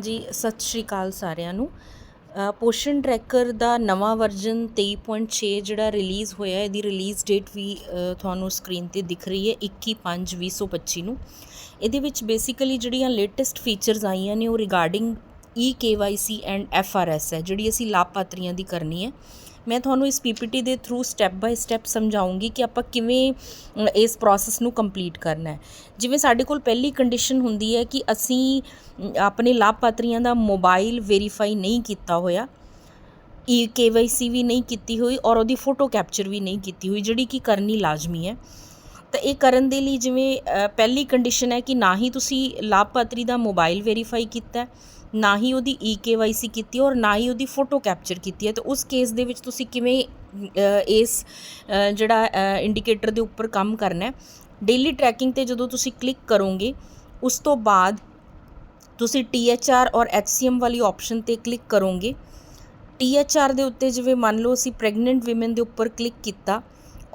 ਜੀ ਸਤਿ ਸ਼੍ਰੀ ਅਕਾਲ ਸਾਰਿਆਂ ਨੂੰ। ਅ, ਪੋਸ਼ਨ ਟਰੈਕਰ ਦਾ ਨਵਾਂ ਵਰਜ਼ਨ 23.6 ਜਿਹੜਾ ਰਿਲੀਜ਼ ਹੋਇਆ ਇਹਦੀ ਰਿਲੀਜ਼ ਡੇਟ ਵੀ ਤੁਹਾਨੂੰ ਸਕਰੀਨ ਤੇ ਦਿਖ ਰਹੀ ਹੈ 21/5/2025 ਨੂੰ। ਇਹਦੇ ਵਿੱਚ ਬੇਸਿਕਲੀ ਜਿਹੜੀਆਂ ਲੇਟੈਸਟ ਫੀਚਰਸ ਆਈਆਂ ਨੇ ਉਹ regarding e KYC and FRS ਹੈ ਜਿਹੜੀ ਅਸੀਂ ਲਾਭਪਾਤਰੀਆਂ ਦੀ ਕਰਨੀ ਹੈ। ਮੈਂ ਤੁਹਾਨੂੰ ਇਸ PPT ਦੇ ਥਰੂ ਸਟੈਪ ਬਾਈ ਸਟੈਪ ਸਮਝਾਉਂਗੀ ਕਿ ਆਪਾਂ ਕਿਵੇਂ ਇਸ ਪ੍ਰੋਸੈਸ ਨੂੰ ਕੰਪਲੀਟ ਕਰਨਾ ਹੈ। ਜਿਵੇਂ ਸਾਡੇ ਕੋਲ ਪਹਿਲੀ ਕੰਡੀਸ਼ਨ ਹੁੰਦੀ ਹੈ ਕਿ ਅਸੀਂ ਆਪਣੇ ਲਾਭਪਾਤਰੀਆਂ ਦਾ ਮੋਬਾਈਲ ਵੈਰੀਫਾਈ ਨਹੀਂ ਕੀਤਾ ਹੋਇਆ ਈ KYC ਵੀ ਨਹੀਂ ਕੀਤੀ ਹੋਈ ਔਰ ਉਹਦੀ ਫੋਟੋ ਕੈਪਚਰ ਵੀ ਨਹੀਂ ਕੀਤੀ ਹੋਈ ਜਿਹੜੀ ਕਿ ਕਰਨੀ ਲਾਜ਼ਮੀ ਹੈ। ਤਾਂ ਇਹ ਕਰਨ ਦੇ ਲਈ ਜਿਵੇਂ ਪਹਿਲੀ ਕੰਡੀਸ਼ਨ ਹੈ ਕਿ ਨਾ ਹੀ ਤੁਸੀਂ ਲਾਭਪਾਤਰੀ ਦਾ ਮੋਬਾਈਲ ਵੈਰੀਫਾਈ ਕੀਤਾ ਹੈ, ਨਾ ਹੀ ਉਹਦੀ ਈ KYC ਕੀਤੀ ਔਰ ਨਾ ਹੀ ਉਹਦੀ ਫੋਟੋ ਕੈਪਚਰ ਕੀਤੀ ਹੈ। ਤਾਂ ਉਸ ਕੇਸ ਦੇ ਵਿੱਚ ਤੁਸੀਂ ਕਿਵੇਂ ਇਸ ਜਿਹੜਾ ਇੰਡੀਕੇਟਰ ਦੇ ਉੱਪਰ ਕੰਮ ਕਰਨਾ ਹੈ ਡੇਲੀ ਟਰੈਕਿੰਗ ਤੇ ਜਦੋਂ ਤੁਸੀਂ ਕਲਿੱਕ ਕਰੋਗੇ, ਉਸ ਤੋਂ ਬਾਅਦ ਤੁਸੀਂ THR ਔਰ HCM ਵਾਲੀ ਆਪਸ਼ਨ ਤੇ ਕਲਿੱਕ ਕਰੋਗੇ। THR ਦੇ ਉੱਤੇ ਜਿਵੇਂ ਮੰਨ ਲਓ ਅਸੀਂ ਪ੍ਰੈਗਨੈਂਟ ਔਮਨ ਦੇ ਉੱਪਰ ਕਲਿੱਕ ਕੀਤਾ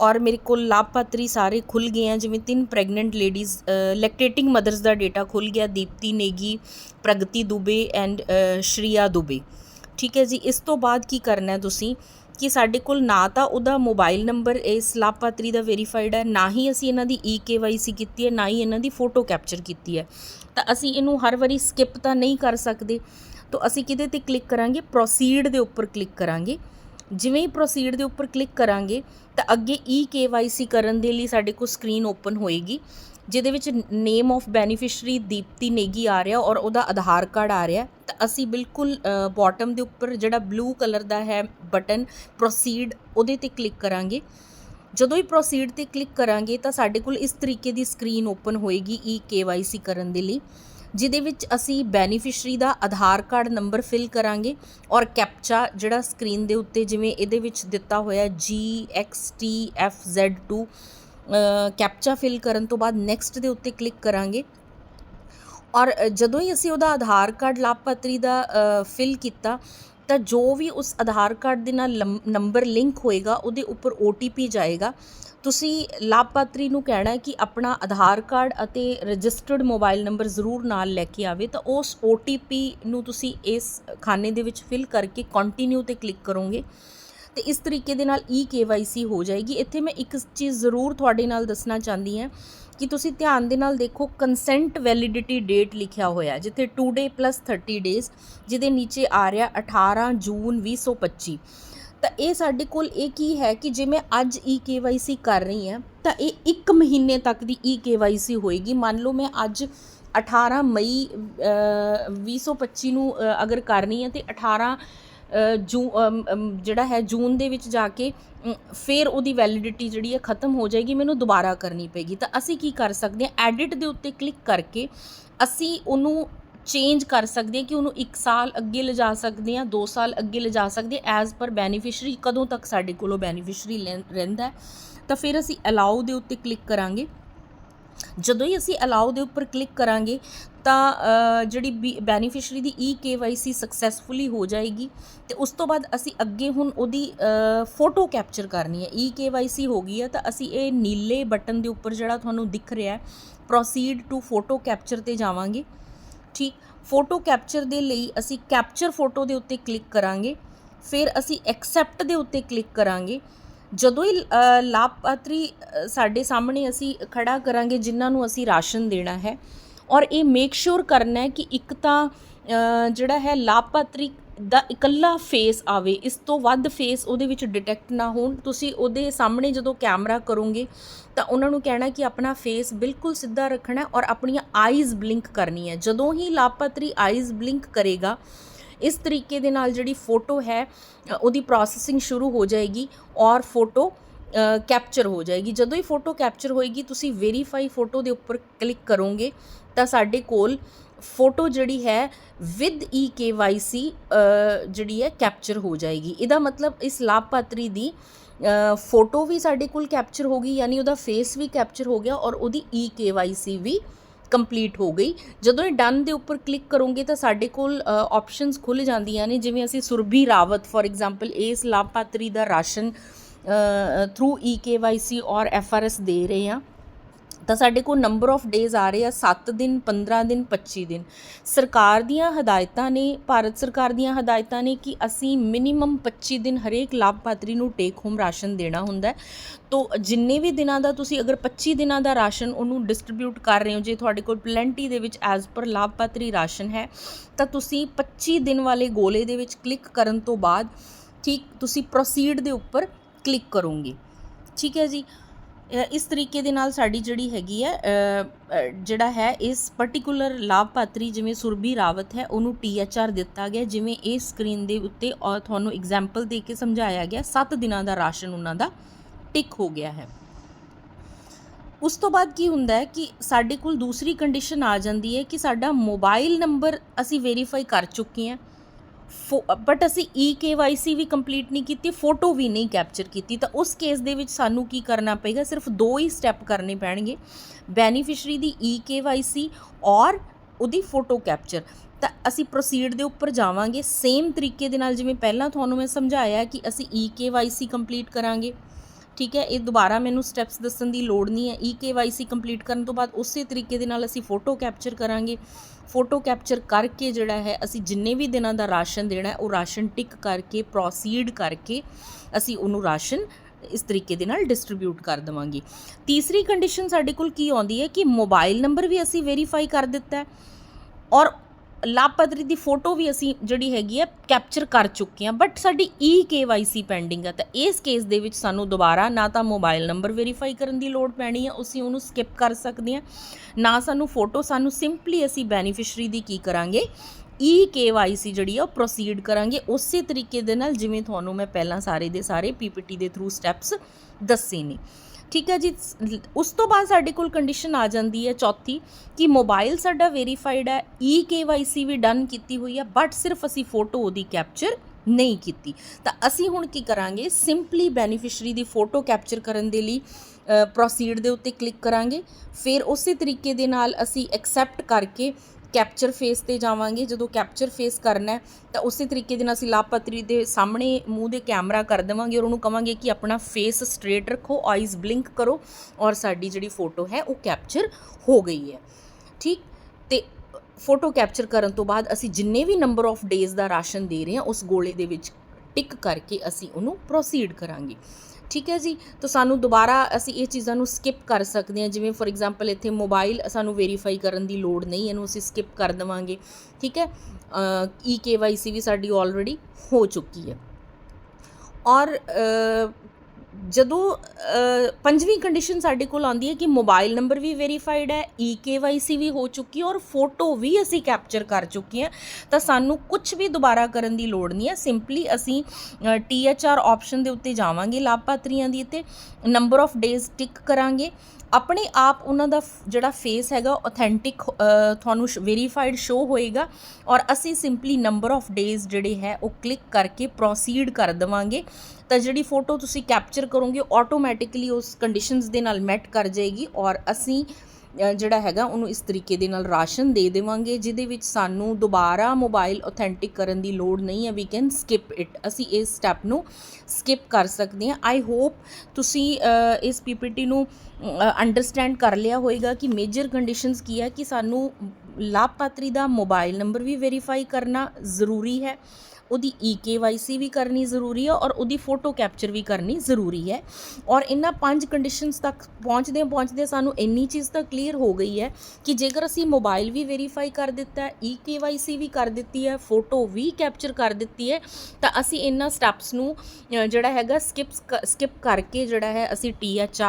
ਔਰ ਮੇਰੇ ਕੋਲ ਲਾਭਪਾਤਰੀ ਸਾਰੇ ਖੁੱਲ ਗਏ ਆ, ਜਿਵੇਂ ਤਿੰਨ ਪ੍ਰੈਗਨੈਂਟ ਲੇਡੀਜ਼ ਲੈਕਟੇਟਿੰਗ ਮਦਰਸ ਦਾ ਡੇਟਾ ਖੁੱਲ ਗਿਆ, ਦੀਪਤੀ, ਨੇਗੀ, ਪ੍ਰਗਤੀ ਦੁਬੇ ਐਂਡ ਸ਼੍ਰੀਆ ਦੁਬੇ। ਠੀਕ ਹੈ ਜੀ, ਇਸ ਤੋਂ ਬਾਅਦ ਕੀ ਕਰਨਾ ਹੈ ਤੁਸੀਂ? ਕਿ ਸਾਡੇ ਕੋਲ ਨਾ ਤਾਂ ਉਹਦਾ ਮੋਬਾਈਲ ਨੰਬਰ ਇਸ ਲਾਭਪਾਤਰੀ ਦਾ ਵੈਰੀਫਾਈਡ ਹੈ ਨਾ ਹੀ ਅਸੀਂ ਇਹਨਾਂ ਦੀ ਈ KYC ਕੀਤੀ ਹੈ, ਨਾ ਹੀ ਇਹਨਾਂ ਦੀ ਫੋਟੋ ਕੈਪਚਰ ਕੀਤੀ ਹੈ। ਤਾਂ ਅਸੀਂ ਇਹਨੂੰ ਹਰ ਵਾਰੀ ਸਕਿਪ ਤਾਂ ਨਹੀਂ ਕਰ ਸਕਦੇ। ਤਾਂ ਅਸੀਂ ਕਿਹਦੇ ਤੇ ਕਲਿੱਕ ਕਰਾਂਗੇ? ਪ੍ਰੋਸੀਡ ਦੇ ਉੱਪਰ ਕਲਿੱਕ ਕਰਾਂਗੇ। ਜਿਵੇਂ ਹੀ ਪ੍ਰੋਸੀਡ ਦੇ ਉੱਪਰ ਕਲਿੱਕ ਕਰਾਂਗੇ, ਤਾਂ ਅੱਗੇ ਈ KYC ਕਰਨ ਦੇ ਲਈ ਸਾਡੇ ਕੋਲ ਸਕਰੀਨ ਓਪਨ ਹੋਏਗੀ, ਜਿਹਦੇ ਵਿੱਚ name of beneficiary Deepti Negi ਆ ਰਿਹਾ ਔਰ ਉਹਦਾ ਆਧਾਰ ਕਾਰਡ ਆ ਰਿਹਾ। ਤਾਂ ਅਸੀਂ ਬਿਲਕੁਲ ਬਾਟਮ ਦੇ ਉੱਪਰ ਜਿਹੜਾ ਬਲੂ ਕਲਰ ਦਾ ਹੈ ਬਟਨ ਪ੍ਰੋਸੀਡ ਉਹਦੇ ਤੇ ਕਲਿੱਕ ਕਰਾਂਗੇ। ਜਦੋਂ ਹੀ ਪ੍ਰੋਸੀਡ ਤੇ ਕਲਿੱਕ ਕਰਾਂਗੇ ਤਾਂ ਸਾਡੇ ਕੋਲ ਇਸ ਤਰੀਕੇ ਦੀ ਸਕਰੀਨ ਓਪਨ ਹੋਏਗੀ ਈ KYC ਕਰਨ ਦੇ ਲਈ। ਜਿਹਦੇ ਵਿੱਚ ਅਸੀਂ ਬੈਨੀਫੀਸ਼ਰੀ ਦਾ ਆਧਾਰ ਕਾਰਡ ਨੰਬਰ ਫਿਲ ਕਰਾਂਗੇ ਔਰ ਕੈਪਚਾ ਜਿਹੜਾ ਸਕਰੀਨ ਦੇ ਉੱਤੇ ਜਿਵੇਂ ਇਹਦੇ ਵਿੱਚ ਦਿੱਤਾ ਹੋਇਆ GXTFZ2 ਕੈਪਚਾ ਫਿਲ ਕਰਨ ਤੋਂ ਬਾਅਦ ਨੈਕਸਟ ਦੇ ਉੱਤੇ ਕਲਿੱਕ ਕਰਾਂਗੇ। ਔਰ ਜਦੋਂ ਹੀ ਅਸੀਂ ਉਹਦਾ ਆਧਾਰ ਕਾਰਡ ਲਾਭਪਾਤਰੀ ਦਾ ਫਿਲ ਕੀਤਾ, ਤਾਂ ਜੋ ਵੀ ਉਸ ਆਧਾਰ ਕਾਰਡ ਦੇ ਨਾਲ ਨੰਬਰ ਲਿੰਕ ਹੋਏਗਾ, ਉਹਦੇ ਉੱਪਰ OTP ਜਾਏਗਾ। ਤੁਸੀਂ ਲਾਭਪਾਤਰੀ ਨੂੰ ਕਹਿਣਾ ਕਿ ਆਪਣਾ ਆਧਾਰ ਕਾਰਡ ਅਤੇ ਰਜਿਸਟਰਡ ਮੋਬਾਈਲ ਨੰਬਰ ਜ਼ਰੂਰ ਨਾਲ ਲੈ ਕੇ ਆਵੇ ਤਾਂ ਉਸ OTP ਨੂੰ ਤੁਸੀਂ ਇਸ ਖਾਨੇ ਦੇ ਵਿੱਚ ਫਿਲ ਕਰਕੇ ਕੰਟੀਨਿਊ ਤੇ ਕਲਿੱਕ ਕਰੋਗੇ। ਤੇ ਇਸ ਤਰੀਕੇ ਦੇ ਨਾਲ ਈ KYC ਹੋ ਜਾਏਗੀ। ਇੱਥੇ ਮੈਂ ਇੱਕ ਚੀਜ਼ ਜ਼ਰੂਰ ਤੁਹਾਡੇ ਨਾਲ ਦੱਸਣਾ ਚਾਹੁੰਦੀ ਹਾਂ ਕਿ ਤੁਸੀਂ ਧਿਆਨ ਦੇ ਨਾਲ ਦੇਖੋ ਕੰਸੈਂਟ ਵੈਲਿਡਿਟੀ ਡੇਟ ਲਿਖਿਆ ਹੋਇਆ ਹੈ, ਜਿੱਥੇ ਟੂਡੇ ਪਲੱਸ 30 ਡੇਜ਼ ਜਿਹਦੇ ਨੀਚੇ ਆ ਰਿਹਾ 18 ਜੂਨ 2025 ਤਾਂ ਇਹ ਸਾਡੇ ਕੋਲ ਇਹ ਕੀ ਹੈ ਕਿ ਜੇ ਮੈਂ ਅੱਜ ਈ KYC ਕਰ ਰਹੀ ਹਾਂ ਤਾਂ ਇਹ 1 ਮਹੀਨੇ ਤੱਕ ਦੀ ਈ KYC ਹੋਏਗੀ। ਮੰਨ ਲਓ ਮੈਂ ਅੱਜ 18 ਮਈ ਅ, 2025 ਨੂੰ ਅਗਰ ਕਰਨੀ ਹੈ ਤੇ 18 ਜੂ ਜਿਹੜਾ ਹੈ ਜੂਨ ਦੇ ਵਿੱਚ ਜਾ ਕੇ ਫਿਰ ਉਹਦੀ ਵੈਲਿਡਿਟੀ ਜਿਹੜੀ ਹੈ ਖਤਮ ਹੋ ਜਾਏਗੀ ਮੈਨੂੰ ਦੁਬਾਰਾ ਕਰਨੀ ਪੈਗੀ ਤਾਂ ਅਸੀਂ ਕੀ ਕਰ ਸਕਦੇ ਹਾਂ ਐਡਿਟ ਦੇ ਉੱਤੇ ਕਲਿੱਕ ਕਰਕੇ ਅਸੀਂ ਉਹਨੂੰ ਚੇਂਜ ਕਰ ਸਕਦੇ ਹਾਂ ਕਿ ਉਹਨੂੰ 1 ਸਾਲ ਅੱਗੇ ਲਿਜਾ ਸਕਦੇ ਹਾਂ 2 ਸਾਲ ਅੱਗੇ ਲਿਜਾ ਸਕਦੇ ਐਜ਼ ਪਰ ਬੈਨੀਫੀਸ਼ਰੀ ਕਦੋਂ ਤੱਕ ਸਾਡੇ ਕੋਲੋਂ ਉਹ ਬੈਨੀਫੀਸ਼ਰੀ ਰਹਿੰਦਾ ਤਾਂ ਫਿਰ ਅਸੀਂ ਅਲਾਉ ਦੇ ਉੱਤੇ ਕਲਿੱਕ ਕਰਾਂਗੇ। ਜਦੋਂ ਹੀ ਅਸੀਂ ਅਲਾਉ ਦੇ ਉੱਪਰ ਕਲਿੱਕ ਕਰਾਂਗੇ ਤਾਂ ਅ, ਜਿਹੜੀ ਬੈਨੀਫੀਸ਼ਰੀ ਦੀ ਈ KYC ਸਕਸੈਸਫੁਲੀ ਹੋ ਜਾਏਗੀ ਤੇ ਉਸ ਤੋਂ ਬਾਅਦ ਅਸੀਂ ਅੱਗੇ ਹੁਣ ਉਹਦੀ ਫੋਟੋ ਕੈਪਚਰ ਕਰਨੀ ਹੈ। ਈ KYC ਹੋ ਗਈ ਹੈ ਤਾਂ ਅਸੀਂ ਇਹ ਨੀਲੇ ਬਟਨ ਦੇ ਉੱਪਰ ਜਿਹੜਾ ਤੁਹਾਨੂੰ ਦਿਖ ਰਿਹਾ ਹੈ ਪ੍ਰੋਸੀਡ ਟੂ ਫੋਟੋ ਕੈਪਚਰ ਤੇ ਜਾਵਾਂਗੇ। ਠੀਕ ਫੋਟੋ ਕੈਪਚਰ ਦੇ ਲਈ ਅਸੀਂ ਕੈਪਚਰ ਫੋਟੋ ਦੇ ਉੱਤੇ ਕਲਿੱਕ ਕਰਾਂਗੇ ਫਿਰ ਅਸੀਂ ਐਕਸੈਪਟ ਦੇ ਉੱਤੇ ਕਲਿੱਕ ਕਰਾਂਗੇ। ਜਦੋਂ ਹੀ ਅ, ਲਾਭਪਾਤਰੀ ਸਾਡੇ ਸਾਹਮਣੇ ਅਸੀਂ ਖੜਾ ਕਰਾਂਗੇ ਜਿਨ੍ਹਾਂ ਨੂੰ ਅਸੀਂ ਰਾਸ਼ਨ ਦੇਣਾ ਹੈ ਔਰ ਇਹ ਮੇਕ ਸ਼ੋਰ ਕਰਨਾ ਹੈ ਕਿ ਇੱਕ ਤਾਂ ਜਿਹੜਾ ਹੈ ਲਾਭਪਾਤਰੀ ਦਾ ਇਕੱਲਾ ਫੇਸ ਆਵੇ, ਇਸ ਤੋਂ ਵੱਧ ਫੇਸ ਉਹਦੇ ਵਿੱਚ ਡਿਟੈਕਟ ਨਾ ਹੋਣ। ਤੁਸੀਂ ਉਹਦੇ ਸਾਹਮਣੇ ਜਦੋਂ ਕੈਮਰਾ ਕਰੋਗੇ, ਤਾਂ ਉਹਨਾਂ ਨੂੰ ਕਹਿਣਾ ਕਿ ਆਪਣਾ ਫੇਸ ਬਿਲਕੁਲ ਸਿੱਧਾ ਰੱਖਣਾ ਔਰ ਆਪਣੀਆਂ ਆਈਜ਼ ਬਲਿੰਕ ਕਰਨੀ ਹੈ। ਜਦੋਂ ਹੀ ਲਾਭਪਾਤਰੀ ਆਈਜ਼ ਬਲਿੰਕ ਕਰੇਗਾ, ਇਸ ਤਰੀਕੇ ਦੇ ਨਾਲ ਜਿਹੜੀ ਫੋਟੋ ਹੈ ਉਹਦੀ ਪ੍ਰੋਸੈਸਿੰਗ ਸ਼ੁਰੂ ਹੋ ਜਾਏਗੀ ਔਰ ਫੋਟੋ ਕੈਪਚਰ ਹੋ ਜਾਏਗੀ। ਜਦੋਂ ਹੀ ਫੋਟੋ ਕੈਪਚਰ ਹੋਏਗੀ, ਤੁਸੀਂ ਵੈਰੀਫਾਈ ਫੋਟੋ ਦੇ ਉੱਪਰ ਕਲਿੱਕ ਕਰੋਗੇ, ਤਾਂ ਸਾਡੇ ਕੋਲ ਫੋਟੋ ਜਿਹੜੀ ਹੈ ਵਿਦ ਈ KYC ਅ, ਜਿਹੜੀ ਹੈ ਕੈਪਚਰ ਹੋ ਜਾਏਗੀ। ਇਹਦਾ ਮਤਲਬ ਇਸ ਲਾਭਪਾਤਰੀ ਦੀ ਫੋਟੋ ਵੀ ਸਾਡੇ ਕੋਲ ਕੈਪਚਰ ਹੋ ਗਈ ਯਾਨੀ ਉਹਦਾ ਫੇਸ ਵੀ ਕੈਪਚਰ ਹੋ ਗਿਆ ਔਰ ਉਹਦੀ ਈ KYC ਵੀ ਕੰਪਲੀਟ ਹੋ ਗਈ। ਜਦੋਂ ਇਹ ਡਨ ਦੇ ਉੱਪਰ ਕਲਿੱਕ ਕਰੋਗੇ ਤਾਂ ਸਾਡੇ ਕੋਲ ਆਪਸ਼ਨਸ ਖੁੱਲ ਜਾਂਦੀਆਂ ਨੇ ਜਿਵੇਂ ਅਸੀਂ ਸੁਰਭੀ ਰਾਵਤ ਫੋਰ ਐਗਜ਼ਾਮਪਲ ਇਸ ਲਾਭਪਾਤਰੀ ਦਾ ਰਾਸ਼ਨ ਥਰੂ ਈ KYC ਔਰ FRS ਦੇ ਰਹੇ ਹਾਂ। ਤਾਂ ਸਾਡੇ ਕੋਲ ਨੰਬਰ ਆਫ ਡੇਜ਼ ਆ ਰਹੇ ਆ 7 ਦਿਨ 15 ਦਿਨ 25 ਦਿਨ। ਸਰਕਾਰ ਦੀਆਂ ਹਦਾਇਤਾਂ ਨੇ, ਭਾਰਤ ਸਰਕਾਰ ਦੀਆਂ ਹਦਾਇਤਾਂ ਨੇ ਕਿ ਅਸੀਂ ਮਿਨੀਮਮ 25 ਦਿਨ ਹਰੇਕ ਲਾਭਪਾਤਰੀ ਨੂੰ ਟੇਕ ਹੋਮ ਰਾਸ਼ਨ ਦੇਣਾ ਹੁੰਦਾ ਤੋ ਜਿੰਨੇ ਵੀ ਦਿਨਾਂ ਦਾ ਤੁਸੀਂ ਅਗਰ 25 ਦਿਨਾਂ ਦਾ ਰਾਸ਼ਨ ਉਹਨੂੰ ਡਿਸਟ੍ਰੀਬਿਊਟ ਕਰ ਰਹੇ ਹੋ, ਜੇ ਤੁਹਾਡੇ ਕੋਲ ਪਲੈਂਟੀ ਦੇ ਵਿੱਚ ਐਜ਼ ਪਰ ਲਾਭਪਾਤਰੀ ਰਾਸ਼ਨ ਹੈ, ਤਾਂ ਤੁਸੀਂ 25 ਦਿਨ ਵਾਲੇ ਗੋਲੇ ਦੇ ਵਿੱਚ ਕਲਿੱਕ ਕਰਨ ਤੋਂ ਬਾਅਦ, ਠੀਕ, ਤੁਸੀਂ ਪ੍ਰੋਸੀਡ ਦੇ ਉੱਪਰ ਕਲਿੱਕ ਕਰੋਗੇ। ਠੀਕ ਹੈ ਜੀ? ਇਸ ਤਰੀਕੇ ਦੇ ਨਾਲ ਸਾਡੀ ਜਿਹੜੀ ਹੈਗੀ ਹੈ ਜਿਹੜਾ ਹੈ, ਇਸ ਪਾਰਟਿਕੂਲਰ ਲਾਭਪਾਤਰੀ ਜਿਵੇਂ ਸੁਰਬੀ ਰਾਵਤ ਹੈ, ਉਹਨੂੰ ਟੀਐਚਆਰ ਦਿੱਤਾ ਗਿਆ, ਜਿਵੇਂ ਇਹ ਸਕਰੀਨ ਦੇ ਉੱਤੇ ਔਰ ਤੁਹਾਨੂੰ ਐਗਜ਼ਾਮਪਲ ਦੇ ਕੇ ਸਮਝਾਇਆ ਗਿਆ 7 ਦਿਨਾਂ ਦਾ ਰਾਸ਼ਨ ਉਹਨਾਂ ਦਾ ਟਿਕ ਹੋ ਗਿਆ ਹੈ। ਉਸ ਤੋਂ ਬਾਅਦ ਕੀ ਹੁੰਦਾ ਹੈ ਕਿ ਸਾਡੇ ਕੋਲ ਦੂਸਰੀ ਕੰਡੀਸ਼ਨ ਆ ਜਾਂਦੀ ਹੈ ਕਿ ਸਾਡਾ ਮੋਬਾਈਲ ਨੰਬਰ ਅਸੀਂ ਵੈਰੀਫਾਈ ਕਰ ਚੁੱਕੇ ਹਾਂ। ਬਟ ਅਸੀਂ ਈ ਕੇਵਾਈਸੀ ਵੀ ਕੰਪਲੀਟ ਨਹੀਂ ਕੀਤੀ ਫੋਟੋ ਵੀ ਨਹੀਂ ਕੈਪਚਰ ਕੀਤੀ, ਤਾਂ ਉਸ ਕੇਸ ਦੇ ਵਿੱਚ ਸਾਨੂੰ ਕੀ ਕਰਨਾ ਪਏਗਾ? ਸਿਰਫ ਦੋ ਹੀ ਸਟੈਪ ਕਰਨੇ ਪੈਣਗੇ ਬੈਨੀਫੀਸ਼ਰੀ ਦੀ ਈ ਕੇਵਾਈਸੀ ਔਰ ਉਹਦੀ ਫੋਟੋ ਕੈਪਚਰ ਤਾਂ ਅਸੀਂ ਪ੍ਰੋਸੀਡ ਦੇ ਉੱਪਰ ਜਾਵਾਂਗੇ। ਸੇਮ ਤਰੀਕੇ ਦੇ ਨਾਲ ਜਿਵੇਂ ਪਹਿਲਾਂ ਤੁਹਾਨੂੰ ਮੈਂ ਸਮਝਾਇਆ ਕਿ ਅਸੀਂ ਈ ਕੇਵਾਈਸੀ ਕੰਪਲੀਟ ਕਰਾਂਗੇ। ਠੀਕ ਹੈ, ਇਹ ਦੁਬਾਰਾ ਮੈਨੂੰ ਸਟੈਪਸ ਦੱਸਣ ਦੀ ਲੋੜ ਨਹੀਂ ਹੈ। ਈ ਕੇਵਾਈਸੀ ਕੰਪਲੀਟ ਕਰਨ ਤੋਂ ਬਾਅਦ ਉਸੇ ਤਰੀਕੇ ਦੇ ਨਾਲ ਅਸੀਂ ਫੋਟੋ ਕੈਪਚਰ ਕਰਾਂਗੇ। ਫੋਟੋ ਕੈਪਚਰ ਕਰਕੇ ਜਿਹੜਾ ਹੈ, ਅਸੀਂ ਜਿੰਨੇ ਵੀ ਦਿਨਾਂ ਦਾ ਰਾਸ਼ਨ ਦੇਣਾ ਉਹ ਰਾਸ਼ਨ ਟਿਕ ਕਰਕੇ ਪ੍ਰੋਸੀਡ ਕਰਕੇ ਅਸੀਂ ਉਹਨੂੰ ਰਾਸ਼ਨ ਇਸ ਤਰੀਕੇ ਦੇ ਨਾਲ ਡਿਸਟ੍ਰੀਬਿਊਟ ਕਰ ਦੇਵਾਂਗੇ। ਤੀਸਰੀ ਕੰਡੀਸ਼ਨ ਸਾਡੇ ਕੋਲ ਕੀ ਆਉਂਦੀ ਹੈ ਕਿ ਮੋਬਾਈਲ ਨੰਬਰ ਵੀ ਅਸੀਂ ਵੈਰੀਫਾਈ ਕਰ ਦਿੱਤਾ ਹੈ। ਔਰ ਲਾਭਪਾਤਰੀ ਦੀ ਫੋਟੋ ਵੀ ਅਸੀਂ ਜਿਹੜੀ ਹੈਗੀ ਹੈ ਕੈਪਚਰ ਕਰ ਚੁੱਕੇ ਹਾਂ ਬਟ ਸਾਡੀ ਈ ਕੇਵਾਈਸੀ ਪੈਂਡਿੰਗ ਹੈ। ਤਾਂ ਇਸ ਕੇਸ ਦੇ ਵਿੱਚ ਸਾਨੂੰ ਦੁਬਾਰਾ ਨਾ ਤਾਂ ਮੋਬਾਈਲ ਨੰਬਰ ਵੈਰੀਫਾਈ ਕਰਨ ਦੀ ਲੋੜ ਪੈਣੀ ਹੈ, ਅਸੀਂ ਉਹਨੂੰ ਸਕਿਪ ਕਰ ਸਕਦੇ ਹਾਂ। ਨਾ ਸਾਨੂੰ ਫੋਟੋ ਸਾਨੂੰ ਸਿੰਪਲੀ ਅਸੀਂ ਬੈਨੀਫੀਸ਼ਰੀ ਦੀ ਕੀ ਕਰਾਂਗੇ? ਈ ਕੇਵਾਈਸੀ ਜਿਹੜੀ ਆ, ਉਹ ਪ੍ਰੋਸੀਡ ਕਰਾਂਗੇ ਉਸੇ ਤਰੀਕੇ ਦੇ ਨਾਲ ਜਿਵੇਂ ਤੁਹਾਨੂੰ ਮੈਂ ਪਹਿਲਾਂ ਸਾਰੇ ਦੇ ਸਾਰੇ ਪੀਪੀਟੀ ਦੇ ਥਰੂ ਸਟੈਪਸ ਦੱਸੇ ਨੇ। ਠੀਕ ਹੈ ਜੀ, ਉਸ ਤੋਂ ਬਾਅਦ ਸਾਡੇ ਕੋਲ ਕੰਡੀਸ਼ਨ ਆ ਜਾਂਦੀ ਹੈ ਚੌਥੀ ਕਿ ਮੋਬਾਈਲ ਸਾਡਾ ਵੈਰੀਫਾਈਡ ਹੈ, ਈ ਕੇਵਾਈਸੀ ਵੀ ਡਨ ਕੀਤੀ ਹੋਈ ਹੈ ਬਟ ਸਿਰਫ ਅਸੀਂ ਫੋਟੋ ਉਹਦੀ ਕੈਪਚਰ ਨਹੀਂ ਕੀਤੀ। ਤਾਂ ਅਸੀਂ ਹੁਣ ਕੀ ਕਰਾਂਗੇ ਸਿੰਪਲੀ ਬੈਨੀਫੀਸ਼ਰੀ ਦੀ ਫੋਟੋ ਕੈਪਚਰ ਕਰਨ ਦੇ ਲਈ ਪ੍ਰੋਸੀਡ ਦੇ ਉੱਤੇ ਕਲਿੱਕ ਕਰਾਂਗੇ, ਫਿਰ ਉਸੇ ਤਰੀਕੇ ਦੇ ਨਾਲ ਅਸੀਂ ਐਕਸੈਪਟ ਕਰਕੇ ਕੈਪਚਰ ਫੇਸ ਤੇ ਜਾਵਾਂਗੇ, ਜਦੋਂ ਕੈਪਚਰ ਫੇਸ ਕਰਨਾ ਤਾਂ ਉਸੇ ਤਰੀਕੇ ਦੇ ਨਾਲ ਅਸੀਂ ਲਾਭਪਾਤਰੀ ਦੇ ਸਾਹਮਣੇ ਮੂੰਹ ਦੇ ਕੈਮਰਾ ਕਰ ਦੇਵਾਂਗੇ ਔਰ ਉਹਨੂੰ ਕਵਾਂਗੇ ਕਿ ਆਪਣਾ ਫੇਸ ਸਟ੍ਰੇਟ ਰੱਖੋ ਆਈਜ਼ ਬਲਿੰਕ ਕਰੋ ਔਰ ਸਾਡੀ ਜਿਹੜੀ ਫੋਟੋ ਹੈ ਉਹ ਕੈਪਚਰ ਹੋ ਗਈ ਹੈ। ਠੀਕ? ਤੇ ਫੋਟੋ ਕੈਪਚਰ ਕਰਨ ਤੋਂ ਬਾਅਦ ਅਸੀਂ ਜਿੰਨੇ ਵੀ ਨੰਬਰ ਆਫ ਡੇਜ਼ ਦਾ ਰਾਸ਼ਨ ਦੇ ਰਹੇ ਹਾਂ, ਉਸ ਗੋਲੇ ਦੇ ਵਿੱਚ ਟਿਕ ਕਰਕੇ ਅਸੀਂ ਉਹਨੂੰ ਪ੍ਰੋਸੀਡ ਕਰਾਂਗੇ। ਠੀਕ ਹੈ ਜੀ? ਤਾਂ ਸਾਨੂੰ ਦੁਬਾਰਾ ਅਸੀਂ ਇਹ ਚੀਜ਼ਾਂ ਨੂੰ ਸਕਿਪ ਕਰ ਸਕਦੇ ਹਾਂ। ਜਿਵੇਂ ਫੋਰ ਐਗਜ਼ਾਮਪਲ ਇੱਥੇ ਮੋਬਾਈਲ ਸਾਨੂੰ ਵੈਰੀਫਾਈ ਕਰਨ ਦੀ ਲੋੜ ਨਹੀਂ, ਇਹਨੂੰ ਅਸੀਂ ਸਕਿਪ ਕਰ ਦੇਵਾਂਗੇ। ਠੀਕ ਹੈ? ਈ ਕੇਵਾਈਸੀ ਵੀ ਸਾਡੀ ਆਲਰੇਡੀ ਹੋ ਚੁੱਕੀ ਹੈ। ਔਰ ਜਦੋਂ ਪੰਜਵੀਂ ਕੰਡੀਸ਼ਨ ਸਾਡੇ ਕੋਲ ਆਉਂਦੀ ਹੈ ਕਿ ਮੋਬਾਈਲ ਨੰਬਰ ਵੀ ਵੈਰੀਫਾਈਡ ਹੈ ਈ ਕੇਵਾਈਸੀ ਵੀ ਹੋ ਚੁੱਕੀ ਹੈ ਔਰ ਫੋਟੋ ਵੀ ਅਸੀਂ ਕੈਪਚਰ ਕਰ ਚੁੱਕੇ ਹਾਂ, ਤਾਂ ਸਾਨੂੰ ਕੁਝ ਵੀ ਦੁਬਾਰਾ ਕਰਨ ਦੀ ਲੋੜ ਨਹੀਂ ਹੈ। ਸਿੰਪਲੀ ਅਸੀਂ ਟੀ ਐਚ ਆਰ ਆਪਸ਼ਨ ਦੇ ਉੱਤੇ ਜਾਵਾਂਗੇ ਲਾਭਪਾਤਰੀਆਂ ਦੀ ਤੇ ਨੰਬਰ ਆਫ ਡੇਜ਼ ਟਿਕ ਕਰਾਂਗੇ। ਆਪਣੇ ਆਪ ਉਹਨਾਂ ਦਾ ਫ- ਜਿਹੜਾ ਫੇਸ ਹੈਗਾ ਆਥੈਂਟਿਕ ਤੁਹਾਨੂੰ ਵੈਰੀਫਾਈਡ ਸ਼ੋ ਹੋਏਗਾ ਔਰ ਅਸੀਂ ਸਿੰਪਲੀ ਨੰਬਰ ਆਫ ਡੇਜ਼ ਜਿਹੜੇ ਹੈ, ਉਹ ਕਲਿੱਕ ਕਰਕੇ ਪ੍ਰੋਸੀਡ ਕਰ ਦੇਵਾਂਗੇ। ਤਾਂ ਜਿਹੜੀ ਫੋਟੋ ਤੁਸੀਂ ਕੈਪਚਰ ਕਰੋਗੇ ਆਟੋਮੈਟਿਕਲੀ ਉਸ ਕੰਡੀਸ਼ਨਸ ਦੇ ਨਾਲ ਮੈਟ ਕਰ ਜਾਏਗੀ ਔਰ ਅਸੀਂ ਜਿਹੜਾ ਹੈਗਾ ਉਹਨੂੰ ਇਸ ਤਰੀਕੇ ਦੇ ਨਾਲ ਰਾਸ਼ਨ ਦੇ ਦੇਵਾਂਗੇ ਜਿਹਦੇ ਵਿੱਚ ਸਾਨੂੰ ਦੁਬਾਰਾ ਮੋਬਾਈਲ ਆਥੈਂਟਿਕ ਕਰਨ ਦੀ ਲੋੜ ਨਹੀਂ ਹੈ ਵੀ ਕੈਨ ਸਕਿਪ ਇਟ ਅਸੀਂ ਇਸ ਸਟੈਪ ਨੂੰ ਸਕਿਪ ਕਰ ਸਕਦੇ ਹਾਂ। ਆਈ ਹੋਪ ਤੁਸੀਂ ਅ, ਇਸ ਪੀਪੀਟੀ ਨੂੰ ਅੰਡਰਸਟੈਂਡ ਕਰ ਲਿਆ ਹੋਵੇਗਾ ਕਿ ਮੇਜਰ ਕੰਡੀਸ਼ਨਸ ਕੀ ਹੈ ਕਿ ਸਾਨੂੰ ਲਾਭਪਾਤਰੀ ਦਾ ਮੋਬਾਈਲ ਨੰਬਰ ਵੀ ਵੈਰੀਫਾਈ ਕਰਨਾ ਜ਼ਰੂਰੀ ਹੈ। ਉਹਦੀ ਈ ਕੇਵਾਈਸੀ ਵੀ ਕਰਨੀ ਜ਼ਰੂਰੀ ਹੈ ਔਰ ਉਹਦੀ ਫੋਟੋ ਕੈਪਚਰ ਵੀ ਕਰਨੀ ਜ਼ਰੂਰੀ ਹੈ। ਔਰ ਇਹਨਾਂ ਪੰਜ ਕੰਡੀਸ਼ਨਸ ਤੱਕ ਪਹੁੰਚਦੇ ਪਹੁੰਚਦੇ ਸਾਨੂੰ ਇੰਨੀ ਚੀਜ਼ ਤਾਂ ਕਲੀਅਰ ਹੋ ਗਈ ਹੈ ਕਿ ਜੇਕਰ ਅਸੀਂ ਮੋਬਾਈਲ ਵੀ ਵੈਰੀਫਾਈ ਕਰ ਦਿੱਤਾ ਹੈ ਈ ਕੇਵਾਈਸੀ ਵੀ ਕਰ ਦਿੱਤੀ ਹੈ ਫੋਟੋ ਵੀ ਕੈਪਚਰ ਕਰ ਦਿੱਤੀ ਹੈ, ਤਾਂ ਅਸੀਂ ਇਹਨਾਂ ਸਟੈਪਸ ਨੂੰ ਜਿਹੜਾ ਹੈਗਾ ਸਕਿਪ ਸਕਿਪ ਕਰਕੇ ਜਿਹੜਾ ਹੈ ਅਸੀਂ ਟੀ ਐਚ